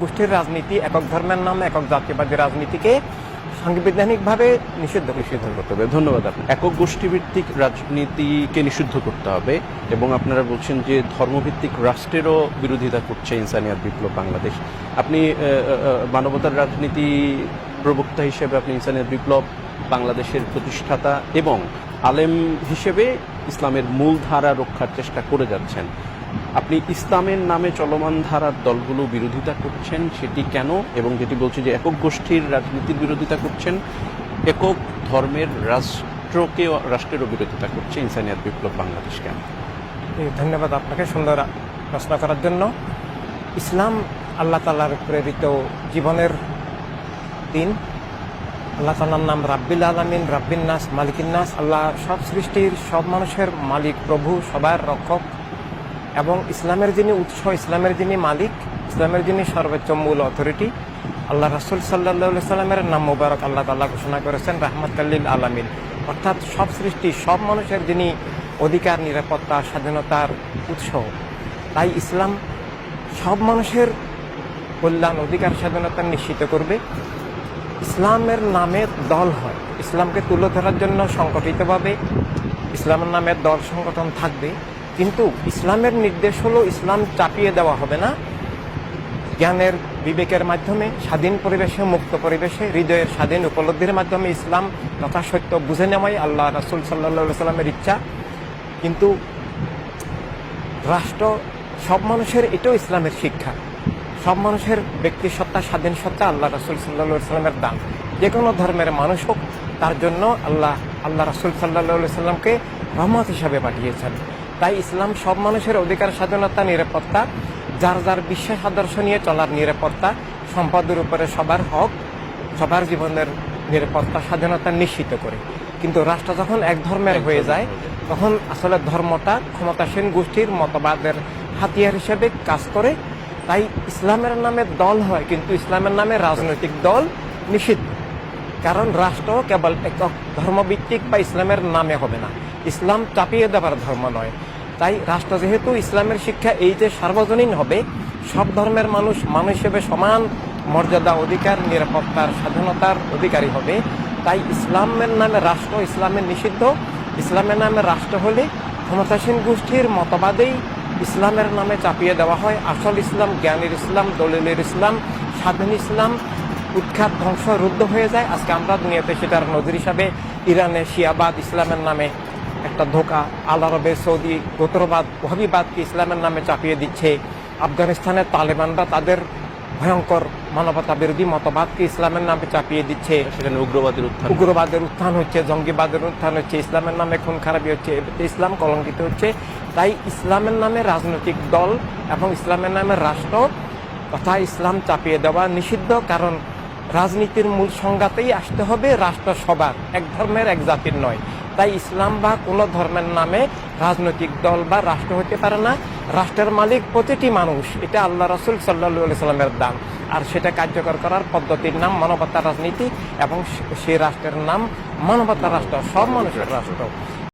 গোষ্ঠীর রাজনীতি একক ধর্মের নামে, একক জাতীয়বাদী রাজনীতিকে সাংবিধানিকভাবে নিষিদ্ধ নিষিদ্ধ করতে হবে ধন্যবাদ আপনি একক গোষ্ঠীভিত্তিক রাজনীতিকে নিষিদ্ধ করতে হবে এবং আপনারা বলছেন যে ধর্মভিত্তিক রাষ্ট্রেরও বিরোধিতা করছে ইনসানিয়াত বিপ্লব বাংলাদেশ। আপনি মানবতার রাজনীতি প্রবক্তা হিসেবে আপনি ইনসানিয়াত বিপ্লব বাংলাদেশের প্রতিষ্ঠাতা এবং আলেম হিসেবে ইসলামের মূল ধারা রক্ষার চেষ্টা করে যাচ্ছেন। আপনি ইসলামের নামে চলমান ধারার দলগুলো বিরোধিতা করছেন, সেটি কেন? এবং যেটি বলছে যে একক গোষ্ঠীর রাজনীতির বিরোধিতা করছেন, একক ধর্মের রাষ্ট্রকে রাষ্ট্রেরও বিরোধিতা করছে ইনসানিয়াত বিপ্লব বাংলাদেশ কেন? ধন্যবাদ আপনাকে সুন্দর প্রশ্ন করার জন্য। ইসলাম আল্লাহ তালার প্রেরিত জীবনের দিন। আল্লাহ তালার নাম রাব্বিল আলমিন, রাব্বিন নাস, মালিকিন নাস। আল্লাহ সব সৃষ্টির, সব মানুষের মালিক, প্রভু, সবার রক্ষক। এবং ইসলামের যিনি উৎস, ইসলামের যিনি মালিক, ইসলামের যিনি সর্বোচ্চ মূল অথরিটি আল্লাহ রাসুল সাল্লাহ সাল্লামের নাম মুবারক আল্লাহ তাল্লাহ ঘোষণা করেছেন রাহমাত আল্লিল আলমিন। অর্থাৎ সব সৃষ্টি, সব মানুষের যিনি অধিকার, নিরাপত্তা, স্বাধীনতার উৎস, তাই ইসলাম সব মানুষের কল্যাণ, অধিকার, স্বাধীনতা নিশ্চিত করবে। ইসলামের নামে দল হয়। ইসলামকে তুলে ধরার জন্য সংগঠিতভাবে ইসলামের নামে দল সংগঠন থাকবে। কিন্তু ইসলামের নির্দেশ হলো ইসলাম চাপিয়ে দেওয়া হবে না। জ্ঞানের বিবেকের মাধ্যমে, স্বাধীন পরিবেশে, মুক্ত পরিবেশে, হৃদয়ের স্বাধীন উপলব্ধির মাধ্যমে ইসলাম তথা সত্য বুঝে নেওয়াই আল্লাহ রাসুল সাল্লা সাল্লামের ইচ্ছা। কিন্তু রাষ্ট্র, সব মানুষের এটাও ইসলামের শিক্ষা। সব মানুষের ব্যক্তি সত্তা, স্বাধীন সত্তা আল্লাহ রাসুল সাল্লা সাল্লামের দান। যে কোনো ধর্মের মানুষ হোক, তার জন্য আল্লাহ আল্লাহ রাসুল সাল্লা সাল্লামকে রহমত হিসাবে পাঠিয়েছেন। তাই ইসলাম সব মানুষের অধিকার স্বাধীনতা নিরাপত্তা যার যার বিশ্বাস আদর্শ নিয়ে চলার নিরাপত্তা সম্পদের উপরে সবার হক সবার জীবনের নিরাপত্তা স্বাধীনতা নিশ্চিত করে। কিন্তু রাষ্ট্র যখন এক ধর্মের হয়ে যায়। তখন আসলে ধর্মটা ক্ষমতাসীন গোষ্ঠীর মতবাদের হাতিয়ার হিসেবে কাজ করে। তাই ইসলামের নামে দল হয় কিন্তু ইসলামের নামে রাজনৈতিক দল নিষিদ্ধ। কারণ রাষ্ট্র কেবল একক ধর্মভিত্তিক বা ইসলামের নামে হবে না। ইসলাম চাপিয়ে দেওয়ার ধর্ম নয়। তাই রাষ্ট্র যেহেতু ইসলামের শিক্ষা এই যে সার্বজনীন হবে, সব ধর্মের মানুষ মানুষ হিসেবে সমান মর্যাদা, অধিকার, নিরাপত্তার, স্বাধীনতার অধিকারী হবে। তাই ইসলামের নামে রাষ্ট্র ইসলামের নিষিদ্ধ। ইসলামের নামে রাষ্ট্র হলে ক্ষমতাসীন গোষ্ঠীর মতবাদেই ইসলামের নামে চাপিয়ে দেওয়া হয়। আসল ইসলাম জ্ঞানের ইসলাম, দলিলের ইসলাম, স্বাধীন ইসলাম, উৎখাত ধ্বংস রুদ্ধ হয়ে যায়। আজকে আমরা দুনিয়াতে সেটার নজির হিসাবে ইরানে শিয়াবাদ ইসলামের নামে একটা ধোকা। আল আরবে সৌদি গোত্রবাদ ওহাবিবাদকে ইসলামের নামে চাপিয়ে দিচ্ছে? আফগানিস্তানের তালেবানরা তাদের ভয়ঙ্কর মানবতা বিরোধী মতবাদকে ইসলামের নামে চাপিয়ে দিচ্ছে? সেখানে উগ্রবাদের উত্থান। উগ্রবাদের উত্থান হচ্ছে জঙ্গিবাদের উত্থান হচ্ছে ইসলামের নামে খুন খারাপি হচ্ছে ইসলাম কলঙ্কিত হচ্ছে। তাই ইসলামের নামে রাজনৈতিক দল এবং ইসলামের নামে রাষ্ট্র তথা ইসলাম চাপিয়ে দেওয়া নিষিদ্ধ কারণ রাজনীতির মূল সংজ্ঞাতেই আসতে হবে রাষ্ট্র সবার এক ধর্মের এক জাতির নয়। তাই ইসলাম বা কোনো ধর্মের নামে রাজনৈতিক দল বা রাষ্ট্র হতে পারে না। রাষ্ট্রের মালিক প্রতিটি মানুষ, এটা আল্লাহ রসুল সাল্লা সাল্লামের দান। আর সেটা কার্যকর করার পদ্ধতির নাম মানবতা রাজনীতি এবং সেই রাষ্ট্রের নাম মানবতা রাষ্ট্র, সব মানুষের রাষ্ট্র।